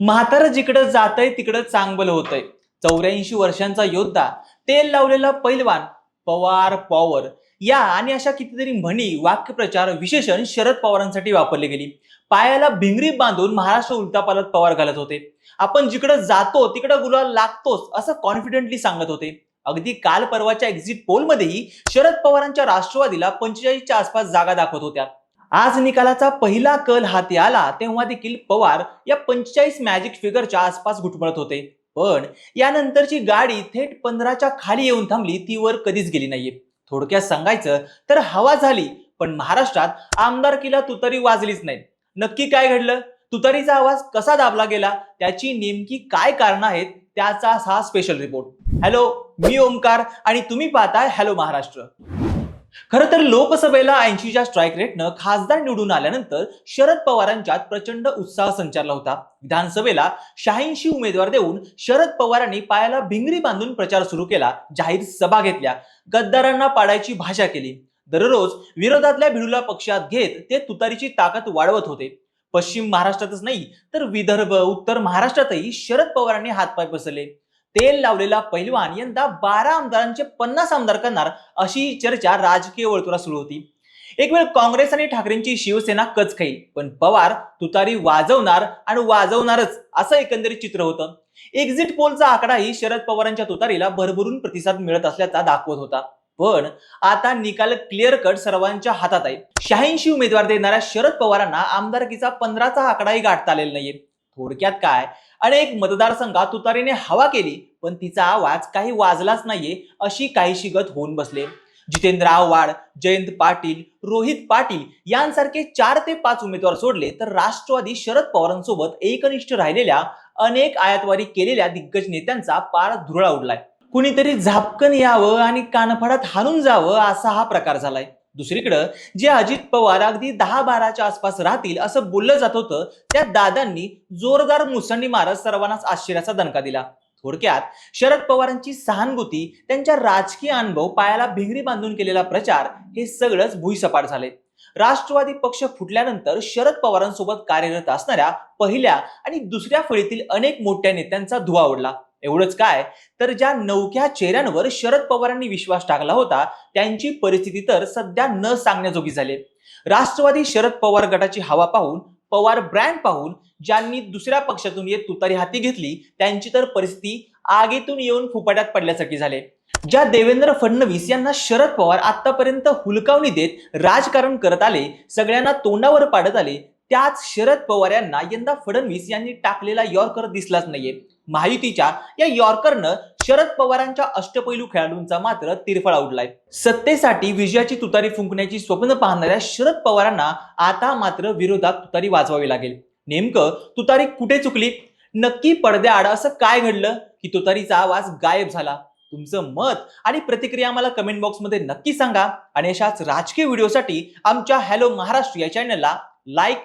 म्हातारं जिकडं जातंय तिकडं चांगलं होतंय. चौऱ्याऐंशी वर्षांचा योद्धा तेल लावलेला पैलवान पवार पॉवर. या आणि अशा कितीतरी म्हणी वाक्यप्रचार विशेषण शरद पवारांसाठी वापरली गेली. पायाला भिंगरी बांधून महाराष्ट्र उलटापालत पवार घालत होते. आपण जिकडं जातो तिकडं गुलाल लागतोच असं कॉन्फिडेंटली सांगत होते. अगदी काल परवाच्या एक्झिट पोलमध्येही शरद पवारांच्या राष्ट्रवादीला पंचेचाळीसच्या आसपास जागा दाखवत होत्या. आज निकालाचा पहिला कल हाती आला तेव्हा देखील पवार या पंचेचाळीस मॅजिक फिगरच्या आसपास घुटमळत होते. पण यानंतरची गाडी थेट पंधराच्या खाली येऊन थांबली ती वर कधीच गेली नाहीये. थोडक्यात सांगायचं तर हवा झाली पण महाराष्ट्रात आमदारकीला तुतारी वाजलीच नाही. नक्की काय घडलं? तुतारीचा आवाज कसा दाबला गेला? त्याची नेमकी काय कारण आहेत? त्याचा हा स्पेशल रिपोर्ट हॅलो मी ओमकार आणि तुम्ही पाहताय हॅलो महाराष्ट्र. खरं तर लोकसभेला ऐंशीच्या स्ट्राईक रेटनं खासदार निवडून आल्यानंतर शरद पवारांच्यात प्रचंड उत्साह संचारला होता. विधानसभेला शहाऐंशी उमेदवार देऊन शरद पवारांनी पायाला भिंगरी बांधून प्रचार सुरू केला जाहीर सभा घेतल्या. गद्दारांना पाडायची भाषा केली. दररोज विरोधातल्या भिडूला पक्षात घेत ते तुतारीची ताकद वाढवत होते. पश्चिम महाराष्ट्रातच नाही तर विदर्भ उत्तर महाराष्ट्रातही शरद पवारांनी हातपाय पसरले. तेल लावलेला पैलवान यंदा बारा आमदारांचे पन्नास आमदार करणार अशी चर्चा राजकीय वर्तुळात सुरू होती. एक वेळ काँग्रेस आणि ठाकरेंची शिवसेना कच खाईल पण पवार तुतारी वाजवणार आणि वाजवणारच असं एकंदरीत चित्र होतं. एक्झिट पोलचा आकडाही शरद पवारांच्या तुतारीला भरभरून प्रतिसाद मिळत असल्याचा दाखवत होता. पण आता निकाल क्लिअर कट सर्वांच्या हातात आहे. शहाऐंशी उमेदवार देणाऱ्या शरद पवारांना आमदारकीचा पंधराचा आकडाही गाठता आलेला नाहीये. थोडक्यात काय? अनेक मतदारसंघात तुतारीने हवा केली पण तिचा आवाज काही वाजलाच नाहीये अशी काहीशी गत होऊन बसले. जितेंद्र आव्हाड जयंत पाटील रोहित पाटील यांसारखे चार ते पाच उमेदवार सोडले तर राष्ट्रवादी शरद पवारांसोबत एकनिष्ठ राहिलेल्या अनेक आयातवारी केलेल्या दिग्गज नेत्यांचा पार धुरळा उडलाय. कुणीतरी झापकन यावं आणि कानफडात हाणून जावं असा हा प्रकार झालाय. दुसरीकडं जे अजित पवार अगदी दहा बाराच्या आसपास राहतील असं बोललं जात होतं त्या दादांनी जोरदार मुसंडी मारत सर्वांनाच आश्चर्याचा दणका दिला. थोडक्यात शरद पवारांची सहानुभूती त्यांच्या राजकीय अनुभव पायाला भिंगरी बांधून केलेला प्रचार हे सगळंच भुईसपाट झाले. राष्ट्रवादी पक्ष फुटल्यानंतर शरद पवारांसोबत कार्यरत असणाऱ्या पहिल्या आणि दुसऱ्या फळीतील अनेक मोठ्या नेत्यांचा धुवा उडला. एवढंच काय? तर ज्या नवक्या चेहऱ्यांवर शरद पवारांनी विश्वास टाकला होता त्यांची परिस्थिती तर सध्या न सांगण्याजोगी झाली राष्ट्रवादी शरद पवार गटाची हवा पाहून पवार ब्रँड पाहून ज्यांनी दुसऱ्या पक्षातून येत तुतारी हाती घेतली त्यांची तर परिस्थिती आगीतून येऊन फुपाट्यात पडल्यासारखी झाले ज्या देवेंद्र फडणवीस यांना शरद पवार आतापर्यंत हुलकावणी देत राजकारण करत आले सगळ्यांना तोंडावर पाडत आले त्याच शरद पवार यांना यंदा फडणवीस यांनी टाकलेला यॉर्कर दिसलाच नाहीये. महायुतीच्या या यॉर्करनं शरद पवारांच्या अष्टपैलू खेळाडूंचा मात्र तिरफळा उडलाय. सत्तेसाठी विजयाची तुतारी फुंकण्याची स्वप्न पाहणाऱ्या शरद पवारांना आता मात्र विरोधात तुतारी वाजवावी लागेल. नेमकं तुतारी कुठे चुकली? नक्की पडद्याआड असं काय घडलं? की तुतारीचा आवाज गायब झाला? तुमचं मत आणि प्रतिक्रिया आम्हाला कमेंट बॉक्समध्ये नक्की सांगा. आणि अशाच राजकीय व्हिडिओसाठी आमच्या हॅलो महाराष्ट्र या चॅनलला लाईक